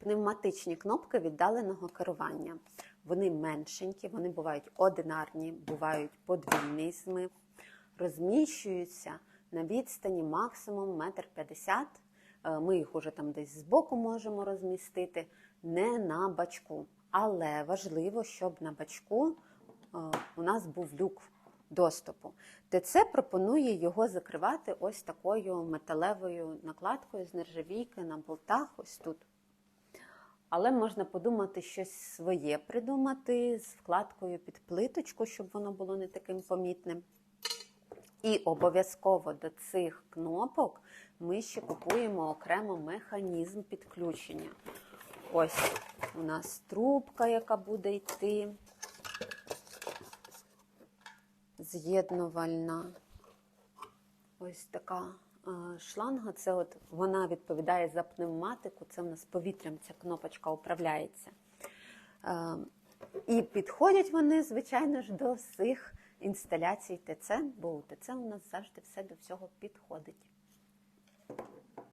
Пневматичні кнопки віддаленого керування. Вони меншенькі, вони бувають одинарні, бувають подвійними, розміщуються на відстані максимум 1,50 м. Е, Ми їх уже там десь збоку можемо розмістити, не на бачку. Але важливо, щоб на бачку е, у нас був люк доступу. ТЦ пропонує його закривати ось такою металевою накладкою з нержавійки на болтах, ось тут. Але можна подумати щось своє придумати з вкладкою під плиточку, щоб воно було не таким помітним. І обов'язково до цих кнопок ми ще купуємо окремо механізм підключення. Ось у нас трубка, яка буде йти, з'єднувальна. Ось така шланга. Це от вона відповідає за пневматику. Це в нас повітрям ця кнопочка управляється. І підходять вони, звичайно ж, до всіх інсталяцій ТЦ, бо у ТЦ у нас завжди все до всього підходить.